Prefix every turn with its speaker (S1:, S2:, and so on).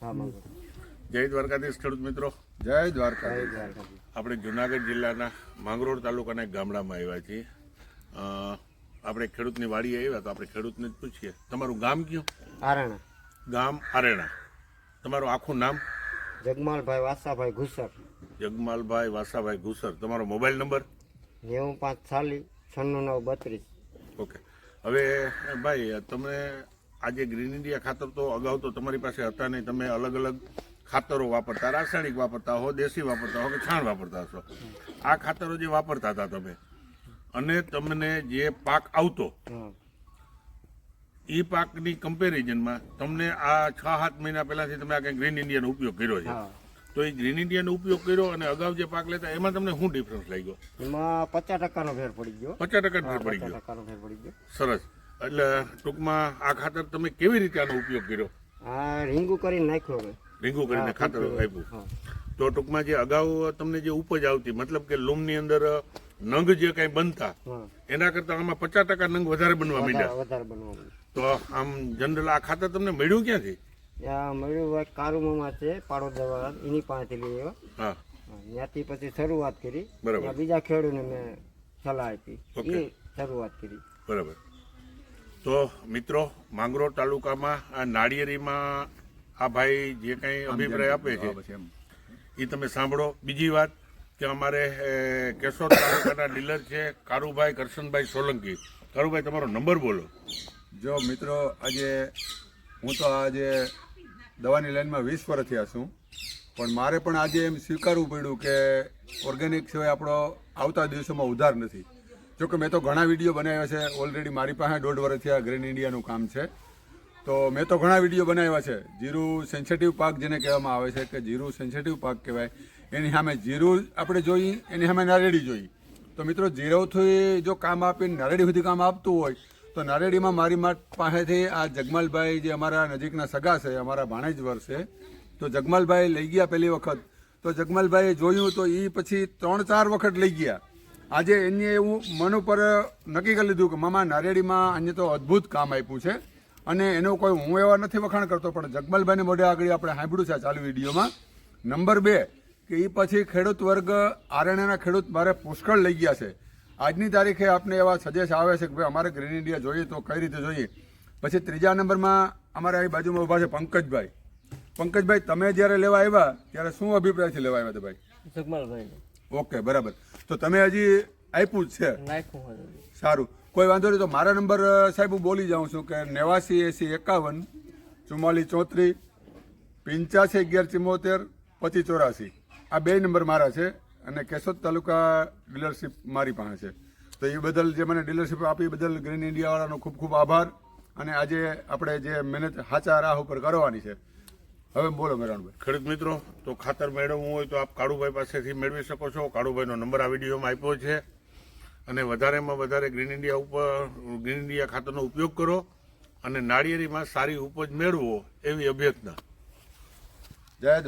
S1: જય દ્વારકાધીશ ખેડૂત મિત્રો.
S2: જય દ્વારકા
S1: આપણે જુનાગઢ જિલ્લાના માંગરોળ તાલુકાના એક ગામડામાં આવ્યા છીએ. આપણે ખેડૂતની વાડીએ આવ્યા તો આપણે ખેડૂતને જ પૂછીએ. તમારું ગામ કયું?
S3: આરેણા.
S1: ગામ આરેણા. તમારું આખું નામ?
S3: જગમાલભાઈ વાસાભાઈ ઘુસર.
S1: જગમાલભાઈ વાસાભાઈ ઘુસર. તમારો મોબાઈલ નંબર?
S3: નેવું પાંચ ચાલીસ છન્નું નવ બત્રીસ.
S1: ઓકે. હવે ભાઈ તમે આજે ગ્રીન ઇન્ડિયા ખાતર તો અગાઉ તો તમારી પાસે હતા નહીં. તમે અલગ અલગ ખાતરો વાપરતા રાસાયણિક વાપરતા હો દેશી વાપરતા હો કે છાણ વાપરતા હશો. આ ખાતરો જે વાપરતા હતા તમે અને તમને જે પાક આવતો એ પાકની કમ્પેરિઝનમાં તમને આ છ સાત મહિના પહેલાથી તમે આ કંઈ ગ્રીન ઇન્ડિયાનો ઉપયોગ કર્યો છે. તો એ ગ્રીન ઇન્ડિયાનો ઉપયોગ કર્યો અને અગાઉ જે પાક લેતા એમાં તમને શું ડિફરન્સ લાગ્યો?
S3: એમાં પચાસ ટકાનો ફેર પડી ગયો.
S1: પચાસ ટકા ફેર પડી ગયો. સરસ. એટલે ટૂંકમાં આ ખાતર તમે કેવી રીતે આનો ઉપયોગ કર્યો?
S3: આ રીંગું કરીને નાખ્યો હવે.
S1: રીંગું કરીને ખાતર. આપ્યું. તો ટૂંકમાં જે અગાઉ તમને જે ઉપજ આવતી મતલબ કે લૂમની અંદર નંગ જે કઈ બનતા એના કરતા આમાં પચાસ ટકા નંગ વધારે બનવા માંડ્યા.
S3: વધારે બનવા
S1: તો આમ જનરલ આ ખાતર તમને મળ્યું ક્યાંથી?
S3: મળ્યું હોય કારુમામાં છે પાડો દવા એની પાસેથી લઈ આવ્યો. ત્યાંથી પછી શરૂઆત કરી.
S1: બરાબર.
S3: બીજા ખેડૂને મેં સલાહ આપી. એ શરૂઆત કરી.
S1: બરાબર. તો મિત્રો માંગરોળ તાલુકામાં આ નાળિયેરીમાં આ ભાઈ જે કંઈ અભિપ્રાય આપે છે
S2: પછી એમ.
S1: એ તમે સાંભળો. બીજી વાત કે અમારે કેશોદ તાલુકાના ડીલર છે કારુભાઈ કરશનભાઈ સોલંકી. કારુભાઈ તમારો નંબર બોલો.
S2: જો મિત્રો આજે હું તો આજે દવાની લાઈનમાં વીસ વર્ષ થયા છું. પણ મારે પણ આજે એમ સ્વીકારવું પડ્યું કે ઓર્ગેનિક સિવાય આપણો આવતા દિવસોમાં ઉધાર નથી. જો કે મેં તો ઘણા વીડિયો બનાવ્યા છે. ઓલરેડી મારી પાસે દોઢ વર્ષથી આ ગ્રીન ઇન્ડિયાનું કામ છે. તો મેં તો ઘણા વીડિયો બનાવ્યા છે. જીરું સેન્સિટિવ પાક જેને કહેવામાં આવે છે કે જીરું સેન્સિટિવ પાક કહેવાય. એની સામે જીરું આપણે જોઈ, એની સામે નારેડી જોઈ. તો મિત્રો, જીરોથી જો કામ આપીને નારેડી સુધી કામ આપતું હોય, તો નારેડીમાં મારી પાસેથી આ જગમાલભાઈ જે અમારા નજીકના સગા છે, અમારા ભાણેજ વર્ષે તો જગમાલભાઈ લઈ ગયા પહેલી વખત. તો જગમાલભાઈએ જોયું તો એ પછી ત્રણ ચાર વખત લઈ ગયા. આજે એની એવું મન ઉપર નક્કી કરી લીધું કે મામા નારેડીમાં અન્ય તો અદ્ભુત કામ આપ્યું છે. અને એનો કોઈ હું એવા નથી વખાણ કરતો, પણ જગમલભાઈને મોઢે આગળ આપણે સાંભળ્યું છે ચાલુ વિડીયોમાં. નંબર બે, કે એ પછી ખેડૂત વર્ગ આરણ્યના ખેડૂત મારે પુષ્કળ લઈ ગયા છે. આજની તારીખે આપને એવા સજેશ આવે છે કે ભાઈ અમારે ગ્રીન ઇન્ડિયા જોઈએ તો કઈ રીતે જોઈએ. પછી ત્રીજા નંબરમાં અમારા અહીં બાજુમાં ઊભા છે પંકજભાઈ. પંકજભાઈ, તમે જ્યારે લેવા આવ્યા, ત્યારે શું અભિપ્રાયથી લેવા આવ્યા હતા ભાઈ?
S3: જગમાલભાઈ
S2: ઓકે બરાબર. તો તમે હજી આપ્યું જ છે? સારું. કોઈ વાંધો નહીં તો મારા નંબર સાહેબ હું બોલી જાઉં છું કે નેવાસી એસી એકાવન ચુમ્માલીસ ચોત્રીસ પંચ્યાસી અગિયાર ચુમ્મોતેર પચીસ ચોરાસી. આ બે નંબર મારા છે અને કેશોદ તાલુકા ડીલરશીપ મારી પાસે છે. તો એ બદલ જે મને ડીલરશીપ આપી બદલ ગ્રીન ઇન્ડિયાવાળાનો ખૂબ ખૂબ આભાર અને આજે આપણે જે મહેનત સાચા રાહ ઉપર કરવાની છે હવે બોલો મેરાણભાઈ
S1: ખેડૂત મિત્રો તો ખાતર મેળવવું હોય તો આપ કાળુભાઈ પાસેથી મેળવી શકો છો. કાળુભાઈનો નંબર આ વિડીયોમાં આપ્યો છે. અને વધારેમાં વધારે ગ્રીન ઇન્ડિયા ઉપર ગ્રીન ઇન્ડિયા ખાતરનો ઉપયોગ કરો અને નાળિયેરીમાં સારી ઉપજ મેળવો એવી અભ્યર્થના.
S2: જય